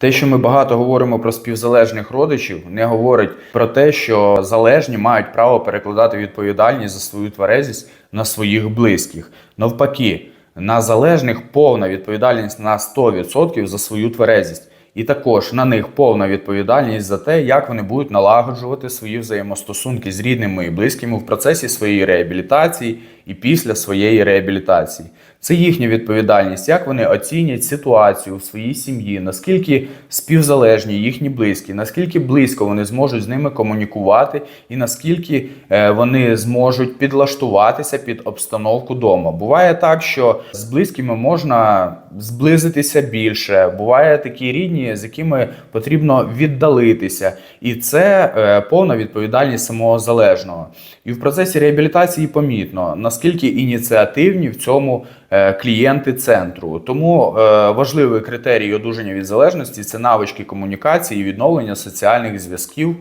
Те, що ми багато говоримо про співзалежних родичів, не говорить про те, що залежні мають право перекладати відповідальність за свою тверезість на своїх близьких. Навпаки, на залежних повна відповідальність на 100% за свою тверезість. І також на них повна відповідальність за те, як вони будуть налагоджувати свої взаємостосунки з рідними і близькими в процесі своєї реабілітації і після своєї реабілітації. Це їхня відповідальність, як вони оцінять ситуацію в своїй сім'ї, наскільки співзалежні їхні близькі, наскільки близько вони зможуть з ними комунікувати, і наскільки е, вони зможуть підлаштуватися під обстановку вдома. Буває так, що з близькими можна зблизитися більше. Буває такі рідні, з якими потрібно віддалитися, і це е, повна відповідальність самого залежного. І в процесі реабілітації помітно наскільки ініціативні в цьому е, клієнти центру. Тому е, важливий критерій одужання від залежності це навички комунікації і відновлення соціальних зв'язків